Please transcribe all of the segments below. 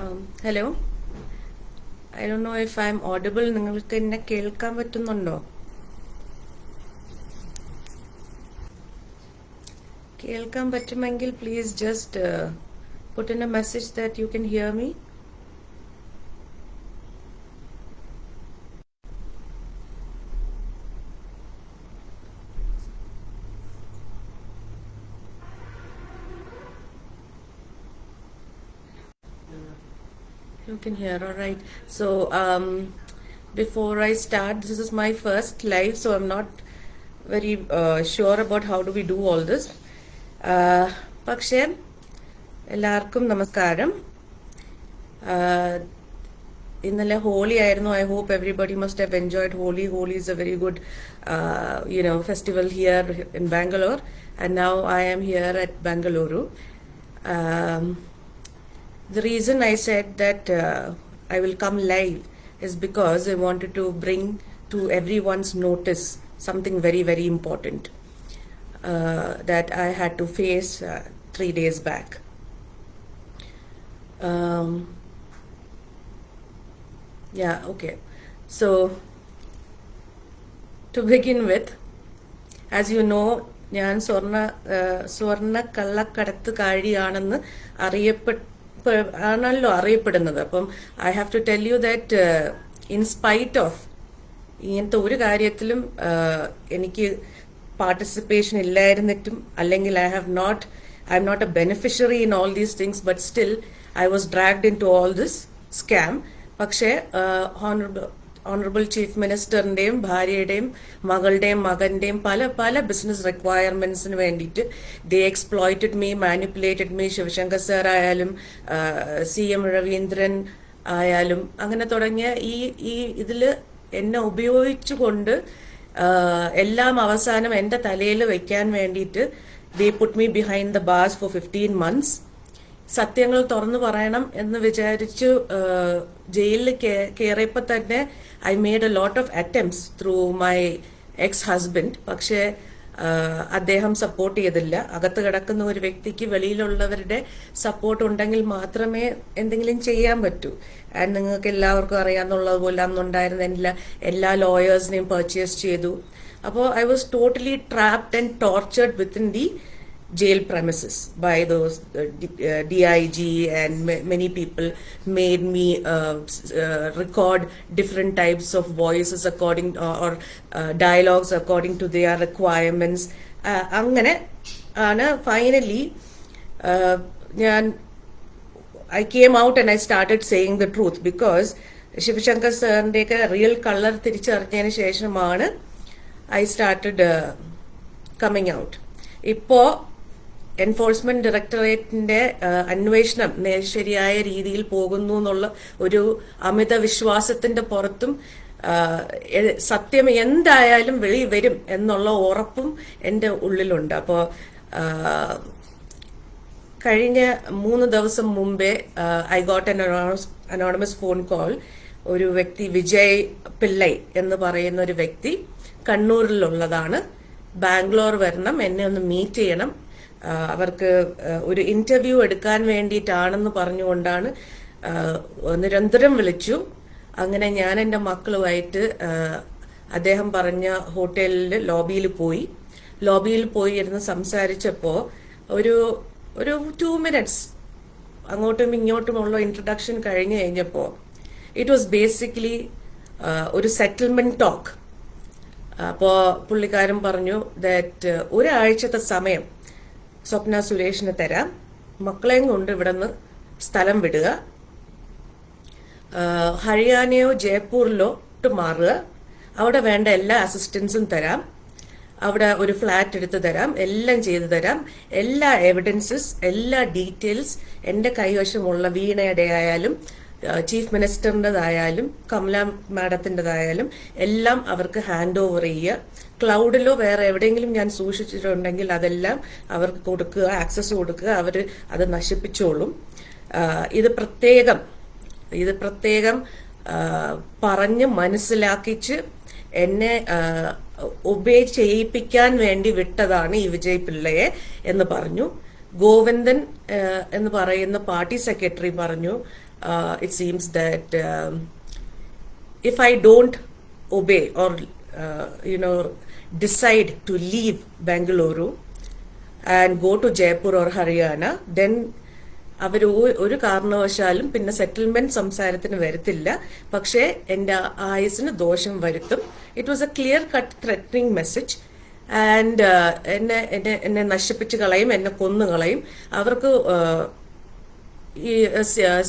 Hello I do know if I am audible നിങ്ങൾക്ക് എന്നെ കേൾക്കാൻ പറ്റുന്നുണ്ടോ? കേൾക്കാൻ പറ്റുമെങ്കിൽ please just put a message that you can hear me You can hear, all right. So, um, before I start, this is my first live, so I'm not very uh, sure about how do we do all this. Uh, പക്ഷേ എല്ലാവർക്കും നമസ്കാരം Uh, ഇന്നലെ ഹോളി ആയിരുന്നു I hope everybody must have enjoyed Holi Holi very a very good you know festival here in Bangalore and now I am here at Bengaluru The reason I said that uh, I will come live is because I wanted to bring to everyone's notice something very, very important uh, that I had to face uh, three days back. Um, yeah, okay. So, to begin with, as you know, ഞാൻ സ്വർണ സ്വർണ കള്ളക്കടത്തുകാരിയാണെന്ന് അറിയപ്പെട്ട ആണല്ലോ അറിയപ്പെടുന്നത്. അപ്പം I have to tell you that in spite of ഇങ്ങനത്തെ ഒരു കാര്യത്തിലും എനിക്ക് പാർട്ടിസിപ്പേഷൻ ഇല്ലായിരുന്നിട്ടും അല്ലെങ്കിൽ I have not I am not a beneficiary in all these things but still I was dragged into all this scam പക്ഷേ honourable honourable chief മിനിസ്റ്ററിന്റെയും ഭാര്യയുടെയും മകളുടെയും മകന്റെയും പല പല ബിസിനസ് റിക്വയർമെന്റ്സിന് വേണ്ടിയിട്ട് they exploited me manipulated me Sivasankar sir ആയാലും സി എം രവീന്ദ്രൻ ആയാലും അങ്ങനെ തുടങ്ങിയ ഈ ഈ ഇതിൽ എന്നെ ഉപയോഗിച്ചുകൊണ്ട് എല്ലാം അവസാനം എന്റെ തലയിൽ വെക്കാൻ വേണ്ടിയിട്ട് they put me behind the bars for fifteen months സത്യങ്ങൾ തുറന്നു പറയണം എന്ന് വിചാരിച്ചു ജയിലിൽ കയറിയപ്പോൾ തന്നെ I made a lot of attempts through my ex husband പക്ഷേ അദ്ദേഹം സപ്പോർട്ട് ചെയ്തില്ല. അകത്ത് കിടക്കുന്ന ഒരു വ്യക്തിക്ക് വെളിയിലുള്ളവരുടെ സപ്പോർട്ട് ഉണ്ടെങ്കിൽ മാത്രമേ എന്തെങ്കിലും ചെയ്യാൻ പറ്റൂ. ആൻഡ് നിങ്ങൾക്ക് എല്ലാവർക്കും അറിയാമെന്നുള്ളത് പോലെ അന്നുണ്ടായിരുന്ന എല്ലാ എല്ലാ ലോയേഴ്സിനെയും പർച്ചേസ് ചെയ്തു. അപ്പോൾ I was totally trapped and tortured within the jail premises by those uh, uh, DIG and many people made me uh, uh, record different types of voices according uh, or uh, dialogues according to their requirements. Uh, അങ്ങനെ ആണ് finally ഞാൻ I came out and I started saying the truth because Sivasankar സാറിന്റെയൊക്കെ real colour തിരിച്ചറിഞ്ഞതിന് ശേഷമാണ് I started coming out ഇപ്പോ enforcement ഡയറക്ടറേറ്റിന്റെ അന്വേഷണം നേരിശരിയായ ശരിയായ രീതിയിൽ പോകുന്നു എന്നുള്ള ഒരു അമിത വിശ്വാസത്തിന്റെ പുറത്തും സത്യം എന്തായാലും വെളി വരും എന്നുള്ള ഉറപ്പും എന്റെ ഉള്ളിലുണ്ട്. അപ്പോൾ കഴിഞ്ഞ മൂന്ന് ദിവസം മുമ്പേ I got an anonymous phone call ഒരു വ്യക്തി വിജയ് പിള്ളൈ എന്ന് പറയുന്ന ഒരു വ്യക്തി കണ്ണൂരിലുള്ളതാണ്. ബാംഗ്ലൂർ വരണം എന്നെ ഒന്ന് മീറ്റ് ചെയ്യണം. അവർക്ക് ഒരു ഇന്റർവ്യൂ എടുക്കാൻ വേണ്ടിയിട്ടാണെന്ന് പറഞ്ഞുകൊണ്ടാണ് നിരന്തരം വിളിച്ചു. അങ്ങനെ ഞാൻ എന്റെ മക്കളുമായിട്ട് അദ്ദേഹം പറഞ്ഞ ഹോട്ടലിൽ ലോബിയിൽ പോയി. ലോബിയിൽ പോയി ഇരുന്ന് സംസാരിച്ചപ്പോൾ ഒരു ഒരു ടു മിനിറ്റ്സ് അങ്ങോട്ടും ഇങ്ങോട്ടുമുള്ള ഇൻട്രൊഡക്ഷൻ കഴിഞ്ഞു കഴിഞ്ഞപ്പോൾ ഇറ്റ് വാസ് ബേസിക്കലി ഒരു സെറ്റിൽമെന്റ് ടോക്ക് അപ്പോൾ പുള്ളിക്കാരൻ പറഞ്ഞു ദാറ്റ് ഒരാഴ്ചത്തെ സമയം സ്വപ്ന സുരേഷിന് തരാം. മക്കളെയും കൊണ്ട് ഇവിടെ നിന്ന് സ്ഥലം വിടുക. ഹരിയാനയോ ജയ്പൂരിലോ മാറുക. അവിടെ വേണ്ട എല്ലാ അസിസ്റ്റൻസും തരാം. അവിടെ ഒരു ഫ്ലാറ്റ് എടുത്ത് തരാം. എല്ലാം ചെയ്തു തരാം. എല്ലാ എവിഡൻസസ് എല്ലാ ഡീറ്റെയിൽസ് എന്റെ കൈവശമുള്ള വീണയുടെ ആയാലും ചീഫ് മിനിസ്റ്ററിന്റെതായാലും കമല മാഡത്തിന്റെതായാലും എല്ലാം അവർക്ക് ഹാൻഡ് ഓവർ ചെയ്യുക. ക്ലൗഡിലോ വേറെ എവിടെയെങ്കിലും ഞാൻ സൂക്ഷിച്ചിട്ടുണ്ടെങ്കിൽ അതെല്ലാം അവർക്ക് കൊടുക്കുക ആക്സസ് കൊടുക്കുക അവർ അത് നശിപ്പിച്ചോളും. ഇത് പ്രത്യേകം ഇത് പ്രത്യേകം പറഞ്ഞ് മനസ്സിലാക്കിച്ച് എന്നെ ഒബേ ചെയ്യിപ്പിക്കാൻ വേണ്ടി വിട്ടതാണ് ഈ വിജയ് പിള്ളയെ എന്ന് പറഞ്ഞു. ഗോവിന്ദൻ എന്ന് പറയുന്ന പാർട്ടി സെക്രട്ടറി പറഞ്ഞു it seems that if I don't obey or obey decide to leave Bangalore and go to Jaipur or Haryana, then അവർ ഒരു കാരണവശാലും പിന്നെ സെറ്റിൽമെന്റ് സംസാരത്തിന് വരത്തില്ല. പക്ഷേ എന്റെ ആയുസിന് ദോഷം വരുത്തും. It was a clear cut threatening message and എന്നെ എന്നെ എന്നെ നശിപ്പിച്ച് കളയും എന്നെ കൊന്നു കളയും. അവർക്ക് uh, ഈ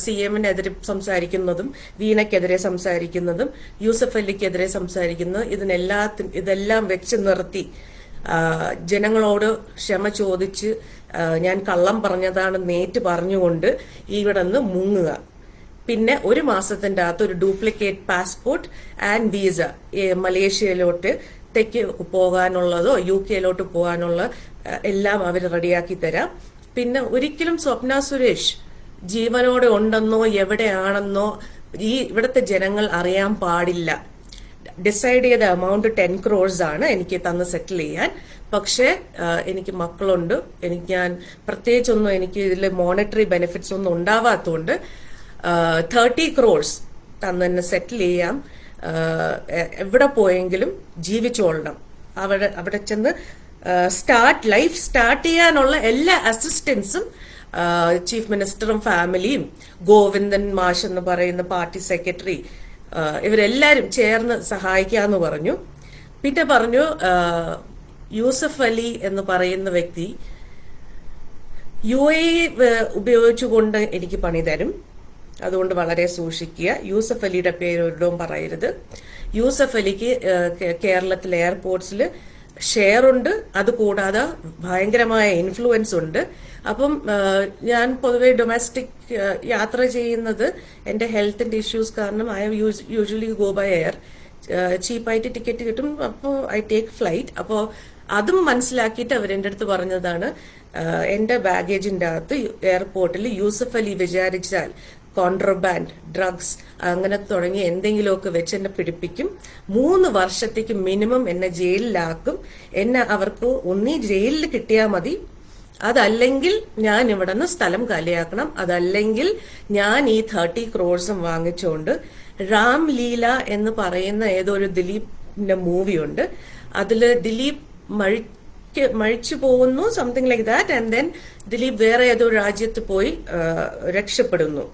സി എമ്മിനെതിരെ സംസാരിക്കുന്നതും വീണയ്ക്കെതിരെ സംസാരിക്കുന്നതും യൂസഫ് അലിക്കെതിരെ സംസാരിക്കുന്നതും ഇതിനെല്ലാത്തിനും ഇതെല്ലാം വെച്ച് നിർത്തി. ജനങ്ങളോട് ക്ഷമ ചോദിച്ച് ഞാൻ കള്ളം പറഞ്ഞതാണ് നേറ്റ് പറഞ്ഞുകൊണ്ട് ഇവിടെ നിന്ന് മുങ്ങുക. പിന്നെ ഒരു മാസത്തിന്റെ അകത്ത് ഒരു ഡ്യൂപ്ലിക്കേറ്റ് പാസ്പോർട്ട് ആൻഡ് വീസ മലേഷ്യയിലോട്ട് തെക്ക് പോകാനുള്ളതോ യു കെയിലോട്ട് പോകാനുള്ള എല്ലാം അവർ റെഡിയാക്കി തരാം. പിന്നെ ഒരിക്കലും സ്വപ്ന സുരേഷ് ജീവനോടെ ഉണ്ടെന്നോ എവിടെയാണെന്നോ ഈ ഇവിടുത്തെ ജനങ്ങൾ അറിയാൻ പാടില്ല. ഡിസൈഡ് ചെയ്ത എമൗണ്ട് ടെൻ ക്രോഴ്സ് ആണ് എനിക്ക് തന്ന് സെറ്റിൽ ചെയ്യാൻ. പക്ഷേ എനിക്ക് മക്കളുണ്ട്. എനിക്ക് ഞാൻ പ്രത്യേകിച്ചൊന്നും എനിക്ക് ഇതിൽ മോണിറ്ററി ബെനിഫിറ്റ്സ് ഒന്നും ഉണ്ടാവാത്തതുകൊണ്ട് തേർട്ടി ക്രോഴ്സ് തന്ന് സെറ്റിൽ ചെയ്യാം. എവിടെ പോയെങ്കിലും ജീവിച്ചോളണം. അവിടെ അവിടെ ചെന്ന് സ്റ്റാർട്ട് ലൈഫ് സ്റ്റാർട്ട് ചെയ്യാനുള്ള എല്ലാ അസിസ്റ്റൻസും ചീഫ് മിനിസ്റ്ററും ഫാമിലിയും ഗോവിന്ദൻ മാഷ് എന്ന് പറയുന്ന പാർട്ടി സെക്രട്ടറി ഇവരെല്ലാരും ചേർന്ന് സഹായിക്കാന്ന് പറഞ്ഞു. പിന്നെ പറഞ്ഞു യൂസഫ് അലി എന്ന് പറയുന്ന വ്യക്തി യു എ ഉപയോഗിച്ചുകൊണ്ട് എനിക്ക് പണി തരും. അതുകൊണ്ട് വളരെ സൂക്ഷിക്കുക. യൂസഫ് അലിയുടെ പേര് ഒരിടവും പറയരുത്. യൂസഫ് അലിക്ക് കേരളത്തിലെ എയർപോർട്ട്സിൽ ഷെയർ ഉണ്ട്. അതുകൂടാതെ ഭയങ്കരമായ ഇൻഫ്ലുവൻസ് ഉണ്ട്. അപ്പം ഞാൻ പൊതുവെ ഡൊമസ്റ്റിക് യാത്ര ചെയ്യുന്നത് എന്റെ ഹെൽത്തിന്റെ ഇഷ്യൂസ് കാരണം I usually go by air ചീപ്പായിട്ട് ticket കിട്ടും. അപ്പോൾ ഐ ടേക്ക് ഫ്ലൈറ്റ് അപ്പോൾ അതും മനസ്സിലാക്കിയിട്ട് അവരെന്റെ അടുത്ത് പറഞ്ഞതാണ് എന്റെ ബാഗേജിന്റെ അകത്ത് എയർപോർട്ടിൽ യൂസഫ് അലി വിചാരിച്ചാൽ കോൺട്രബാൻഡ് ഡ്രഗ്സ് അങ്ങനെ തുടങ്ങി എന്തെങ്കിലുമൊക്കെ വെച്ച് എന്നെ പിടിപ്പിക്കും. മൂന്ന് വർഷത്തേക്ക് മിനിമം എന്നെ ജയിലിലാക്കും. എന്നെ അവർക്ക് ഒന്നീ ജയിലിൽ കിട്ടിയാൽ മതി. അതല്ലെങ്കിൽ ഞാൻ ഇവിടെ നിന്ന് സ്ഥലം കാലിയാക്കണം. അതല്ലെങ്കിൽ ഞാൻ ഈ തേർട്ടി ക്രോഡ്സും വാങ്ങിച്ചുകൊണ്ട് റാം ലീല എന്ന് പറയുന്ന ഏതോ ഒരു ദിലീപിന്റെ മൂവിയുണ്ട് അതിൽ ദിലീപ് മഴിക്ക് മഴിച്ചു പോകുന്നു something like that and then Dileep വേറെ ഏതോ രാജ്യത്ത് പോയി രക്ഷപ്പെടുന്നു.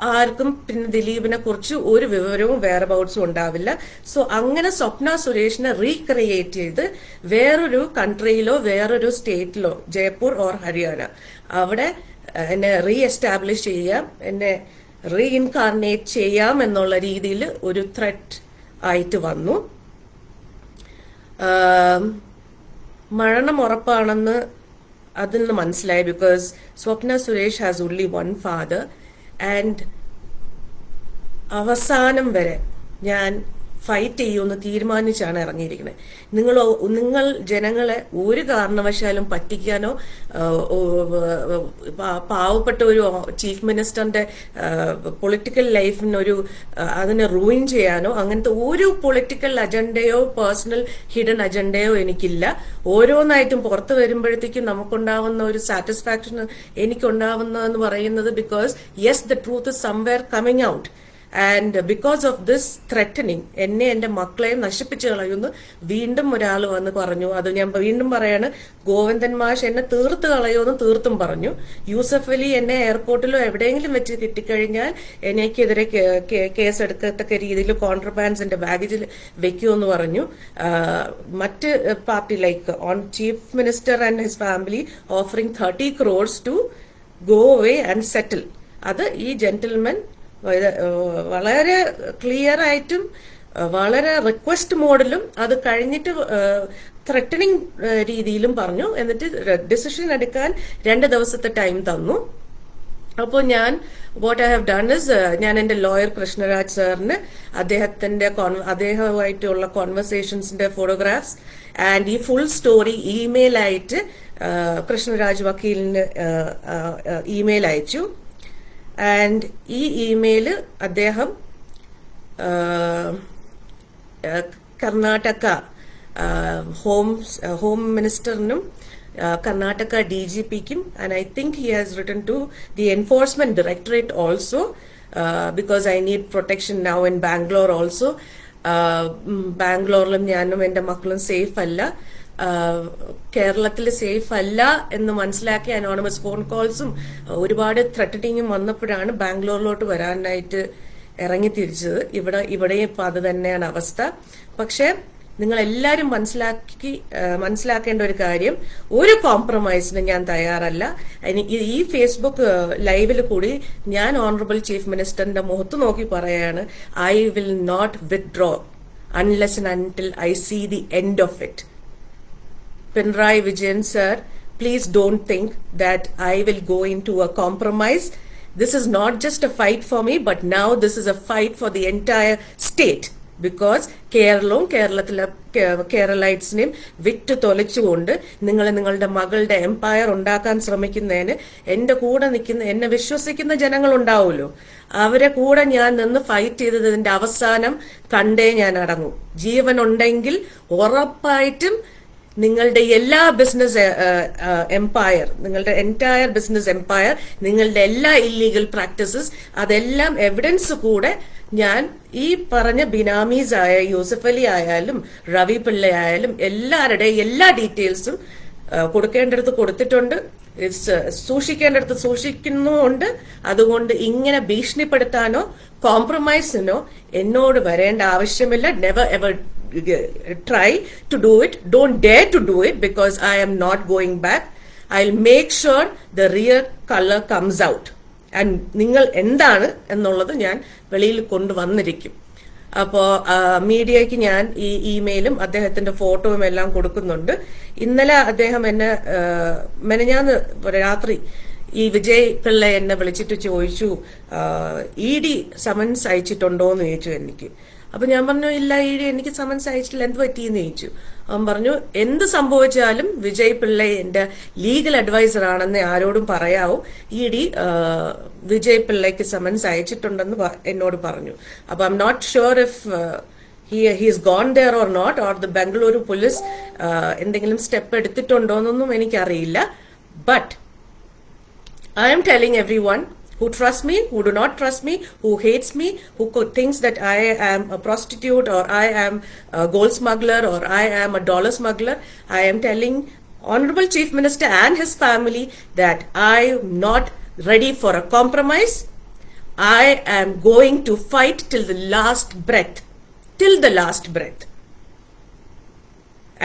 ആർക്കും പിന്നെ ദിലീപിനെ കുറിച്ച് ഒരു വിവരവും വേറെ ബൗട്ട്സും ഉണ്ടാവില്ല. സോ അങ്ങനെ സ്വപ്ന സുരേഷിനെ റീക്രിയേറ്റ് ചെയ്ത് വേറൊരു കൺട്രിയിലോ വേറൊരു സ്റ്റേറ്റിലോ ജയ്പൂർ ഓർ ഹരിയാന അവിടെ എന്നെ റീ എസ്റ്റാബ്ലിഷ് ചെയ്യാം എന്നെ റീ ഇൻകാർണേറ്റ് ചെയ്യാം എന്നുള്ള രീതിയിൽ ഒരു ത്രെറ്റ് ആയിട്ട് വന്നു. മരണം ഉറപ്പാണെന്ന് അതിൽ നിന്ന് മനസ്സിലായി because Swapna Suresh has only one father and അവസാനം വരെ ഞാൻ ഫൈറ്റ് ചെയ്യുമെന്ന് തീരുമാനിച്ചാണ് ഇറങ്ങിയിരിക്കുന്നത്. നിങ്ങൾ നിങ്ങൾ ജനങ്ങളെ ഒരു കാരണവശാലും പറ്റിക്കാനോ പാവപ്പെട്ട ഒരു ചീഫ് മിനിസ്റ്ററിന്റെ പൊളിറ്റിക്കൽ ലൈഫിനൊരു അതിനെ റൂയിൻ ചെയ്യാനോ അങ്ങനത്തെ ഒരു പൊളിറ്റിക്കൽ അജണ്ടയോ പേഴ്സണൽ ഹിഡൻ അജണ്ടയോ എനിക്കില്ല. ഓരോന്നായിട്ടും പുറത്തു വരുമ്പോഴത്തേക്കും നമുക്കുണ്ടാവുന്ന ഒരു സാറ്റിസ്ഫാക്ഷൻ എനിക്കുണ്ടാവുന്നതെന്ന് പറയുന്നത് because yes the truth is somewhere coming out and because of this threatening എന്നെ എന്റെ മക്കളെയും നശിപ്പിച്ചു കളയുന്നു. വീണ്ടും ഒരാൾ വന്ന് പറഞ്ഞു അത് ഞാൻ വീണ്ടും പറയാണ് ഗോവിന്ദൻ മാഷ് എന്നെ തീർത്ത് കളയുമെന്ന് തീർത്തും പറഞ്ഞു. യൂസഫ് അലി എന്നെ എയർപോർട്ടിലോ എവിടെയെങ്കിലും വെച്ച് കിട്ടിക്കഴിഞ്ഞാൽ എനിക്കെതിരെ കേസ് എടുക്കത്തക്ക രീതിയിൽ കോൺട്രബാൻസിന്റെ ബാഗേജിൽ വെക്കുമെന്ന് പറഞ്ഞു. മറ്റ് party like on chief minister and his family offering thirty crores to go away and settle അത് ഈ ജെന്റിൽമെൻ വളരെ ക്ലിയർ ആയിട്ടും വളരെ റിക്വസ്റ്റ് മോഡിലും അത് കഴിഞ്ഞിട്ട് ത്രെറ്റനിങ് രീതിയിലും പറഞ്ഞു. എന്നിട്ട് ഡിസിഷൻ എടുക്കാൻ രണ്ട് ദിവസത്തെ ടൈം തന്നു. അപ്പോൾ ഞാൻ what I have done is ഞാൻ എന്റെ ലോയർ കൃഷ്ണരാജ് സാറിന് അദ്ദേഹത്തിന്റെ con- അദ്ദേഹവുമായിട്ടുള്ള കോൺവെർസേഷൻസിന്റെ ഫോട്ടോഗ്രാഫ്സ് ആൻഡ് ഈ ഫുൾ സ്റ്റോറി ഇമെയിൽ ആയിട്ട് കൃഷ്ണരാജ് വക്കീലിന് ഇമെയിൽ അയച്ചു. ആൻഡ് ഈ ഇമെയിൽ അദ്ദേഹം കർണാടക ഹോംസ് ഹോം മിനിസ്റ്ററിനും കർണാടക ഡി ജി പിക്കും and I think he has written to the enforcement directorate also because I need protection now in Bangalore also ബാംഗ്ലൂരിലും ഞാനും എന്റെ മക്കളും സേഫ് അല്ല. കേരളത്തിൽ സേഫ് അല്ല എന്ന് മനസ്സിലാക്കി അനോണമസ് ഫോൺ കോൾസും ഒരുപാട് ത്രട്ടനിങ്ങും വന്നപ്പോഴാണ് ബാംഗ്ലൂരിലോട്ട് വരാനായിട്ട് ഇറങ്ങി തിരിച്ചത്. ഇവിടെ ഇവിടെയും ഇപ്പൊ അത് തന്നെയാണ് അവസ്ഥ. പക്ഷേ നിങ്ങൾ എല്ലാവരും മനസ്സിലാക്കി മനസ്സിലാക്കേണ്ട ഒരു കാര്യം ഒരു കോംപ്രമൈസിന് ഞാൻ തയ്യാറല്ല. ഈ- ഫേസ്ബുക്ക് ലൈവിൽ കൂടി ഞാൻ ഓണറബിൾ ചീഫ് മിനിസ്റ്ററിന്റെ മുഖത്ത് നോക്കി പറയാണ് I will not withdraw unless until I see the end of it Pinrai Vijayan sir, please don't think that I will go into a compromise. This is not just a fight for me, but now this is a fight for the entire state. Because കേരളവും കേരളത്തിലെ കേരളൈറ്റ്സിനെയും വിറ്റ് തൊലച്ചുകൊണ്ട് നിങ്ങൾ നിങ്ങളുടെ മകളുടെ Empire ഉണ്ടാക്കാൻ ശ്രമിക്കുന്നതിന് എന്റെ കൂടെ നിൽക്കുന്ന എന്നെ വിശ്വസിക്കുന്ന ജനങ്ങൾ ഉണ്ടാവുമല്ലോ അവരെ കൂടെ ഞാൻ നിന്ന് ഫൈറ്റ് ചെയ്തതിന്റെ അവസാനം കണ്ടേ ഞാൻ അടങ്ങും ജീവനുണ്ടെങ്കിൽ ഉറപ്പായിട്ടും നിങ്ങളുടെ എല്ലാ ബിസിനസ് എംപയർ നിങ്ങളുടെ എന്റയർ ബിസിനസ് എംപയർ നിങ്ങളുടെ എല്ലാ ഇല്ലീഗൽ പ്രാക്ടീസസ് അതെല്ലാം എവിഡൻസ് കൂടെ ഞാൻ ഈ പറഞ്ഞ ബിനാമീസ് ആയ യൂസഫ് അലി ആയാലും റവി പിള്ള ആയാലും എല്ലാവരുടെ എല്ലാ ഡീറ്റെയിൽസും കൊടുക്കേണ്ടടുത്ത് കൊടുത്തിട്ടുണ്ട്. സൂക്ഷിക്കേണ്ടടുത്ത് സൂക്ഷിക്കുന്നുമുണ്ട്. അതുകൊണ്ട് ഇങ്ങനെ ഭീഷണിപ്പെടുത്താനോ കോംപ്രമൈസിനോ എന്നോട് വരേണ്ട ആവശ്യമില്ല. Never ever try to do it. Don't dare to do it because I am not going back. I'll make sure the real color comes out. And നിങ്ങൾ എന്താണ് എന്നുള്ളത് ഞാൻ വെളിയിൽ കൊണ്ടുവന്നിരിക്കും അപ്പോൾ മീഡിയയ്ക്ക് ഞാൻ ഈ ഇമെയിലും അദ്ദേഹത്തിന്റെ ഫോട്ടോയും എല്ലാം കൊടുക്കുന്നുണ്ട് ഇന്നലെ അദ്ദേഹം എന്നെ മെനഞ്ഞാന്ന് രാത്രി ഈ വിജയ് പിള്ള എന്നെ വിളിച്ചിട്ട് ചോദിച്ചു ഇ ഡി സമൻസ് അയച്ചിട്ടുണ്ടോ എന്ന് ചോദിച്ചു എനിക്ക് അപ്പൊ ഞാൻ പറഞ്ഞു ഇല്ല ഈ എനിക്ക് സമൻസ് അയച്ചിട്ടില്ല. എന്ത് പറ്റിയെന്ന് ചോദിച്ചു. അവൻ പറഞ്ഞു എന്ത് സംഭവിച്ചാലും വിജയ് പിള്ള എന്റെ ലീഗൽ അഡ്വൈസർ ആണെന്ന് ആരോടും പറയാവും. ഇ വിജയ് പിള്ളയ്ക്ക് സമൻസ് അയച്ചിട്ടുണ്ടെന്ന് എന്നോട് പറഞ്ഞു. അപ്പൊ I am not sure if he he's gone there or not or the Bengaluru police എന്തെങ്കിലും സ്റ്റെപ്പ് എടുത്തിട്ടുണ്ടോ എന്നൊന്നും എനിക്കറിയില്ല. But I am telling telling everyone who trust me, who do not trust me, who hates me, who thinks that I am a prostitute or I am a gold smuggler or I am a dollar smuggler, I am telling Honorable Chief Minister and his family that I am not ready for a compromise. I am going to fight till the last breath. Till the last breath.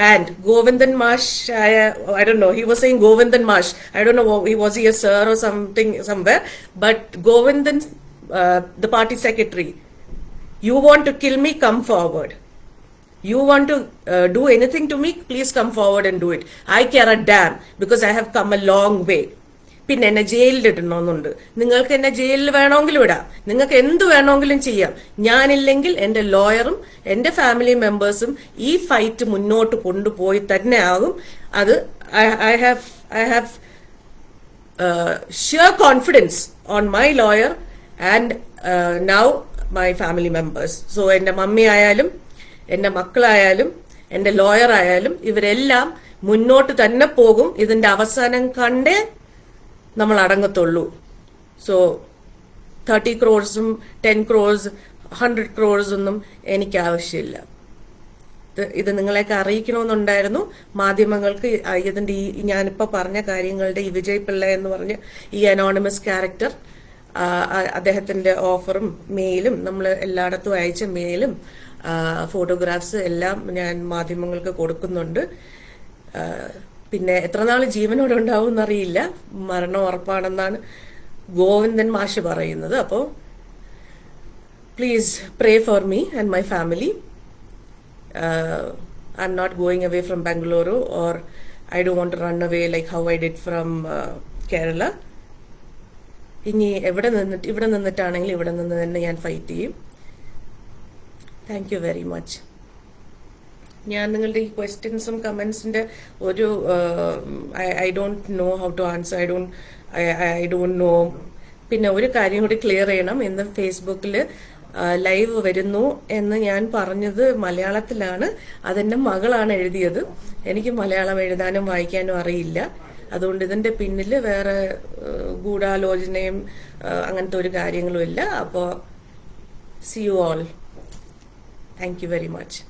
And Govindan Mash, I, I don't know, he was saying Govindan Mash. I don't know, what- he was he a sir or something somewhere. But Govindan, uh, the party secretary, you want to kill me, come forward. You want to uh, do anything to me, please come forward and do it. I care a damn because I have come a long way. പിന്നെ എന്നെ ജയിലിൽ ഇടണമെന്നുണ്ട്. നിങ്ങൾക്ക് എന്നെ ജയിലിൽ വേണമെങ്കിലും ഇടാം. നിങ്ങൾക്ക് എന്ത് വേണമെങ്കിലും ചെയ്യാം. ഞാനില്ലെങ്കിൽ എന്റെ ലോയറും എന്റെ ഫാമിലി മെമ്പേഴ്സും ഈ ഫൈറ്റ് മുന്നോട്ട് കൊണ്ടുപോയി തന്നെ ആകും അത് I have I have sure confidence on my lawyer and now my family members. So എന്റെ മമ്മി ആയാലും എന്റെ മക്കളായാലും എന്റെ ലോയർ ആയാലും ഇവരെല്ലാം മുന്നോട്ട് തന്നെ പോകും. ഇതിന്റെ അവസാനം കണ്ടേ നമ്മൾ അടങ്ങത്തുള്ളൂ സോ തേർട്ടി ക്രോഴ്സും ടെൻ ക്രോഴ്സ് ഹൺഡ്രഡ് ക്രോഴ്സ് ഒന്നും എനിക്ക് ആവശ്യമില്ല ഇത് നിങ്ങളെയൊക്കെ അറിയിക്കണമെന്നുണ്ടായിരുന്നു. മാധ്യമങ്ങൾക്ക് ഇതിന്റെ ഈ ഞാനിപ്പോ പറഞ്ഞ കാര്യങ്ങളുടെ ഈ വിജയ് പിള്ള എന്ന് പറഞ്ഞ ഈ അനോണിമസ് ക്യാരക്ടർ അദ്ദേഹത്തിന്റെ ഓഫറും മെയിലും നമ്മൾ എല്ലായിടത്തും അയച്ച മെയിലും ഫോട്ടോഗ്രാഫ്സ് എല്ലാം ഞാൻ മാധ്യമങ്ങൾക്ക് കൊടുക്കുന്നുണ്ട്. പിന്നെ എത്ര നാൾ ജീവനോടെ ഉണ്ടാവും എന്നറിയില്ല മരണം ഉറപ്പാണെന്നാണ് ഗോവിന്ദൻ മാഷ് പറയുന്നത്. അപ്പോൾ please pray for me and my family I am not going away from Bengaluru or I do won't away like how I did from uh, Kerala. ഇനി എവിടെ നിന്നിട്ട് ഇവിടെ നിന്നിട്ടാണെങ്കിൽ ഇവിടെ നിന്ന് തന്നെ ഞാൻ ഫൈറ്റ് ചെയ്യും. താങ്ക് യു വെരി മച്ച് ഞാൻ നിങ്ങളുടെ ഈ ക്വസ്റ്റ്യൻസും കമൻസിന്റെ ഒരു I don't know how to answer I don't I don't know പിന്നെ ഒരു കാര്യം കൂടി ക്ലിയർ ചെയ്യണം. ഇന്ന് ഫേസ്ബുക്കിൽ ലൈവ് വരുന്നു എന്ന് ഞാൻ പറഞ്ഞത് മലയാളത്തിലാണ്. അതെന്റെ മകളാണ് എഴുതിയത്. എനിക്ക് മലയാളം എഴുതാനും വായിക്കാനും അറിയില്ല. അതുകൊണ്ട് ഇതിന്റെ പിന്നിൽ വേറെ ഗൂഢാലോചനയും അങ്ങനത്തെ ഒരു കാര്യങ്ങളും ഇല്ല. അപ്പോൾ see you all thank you very much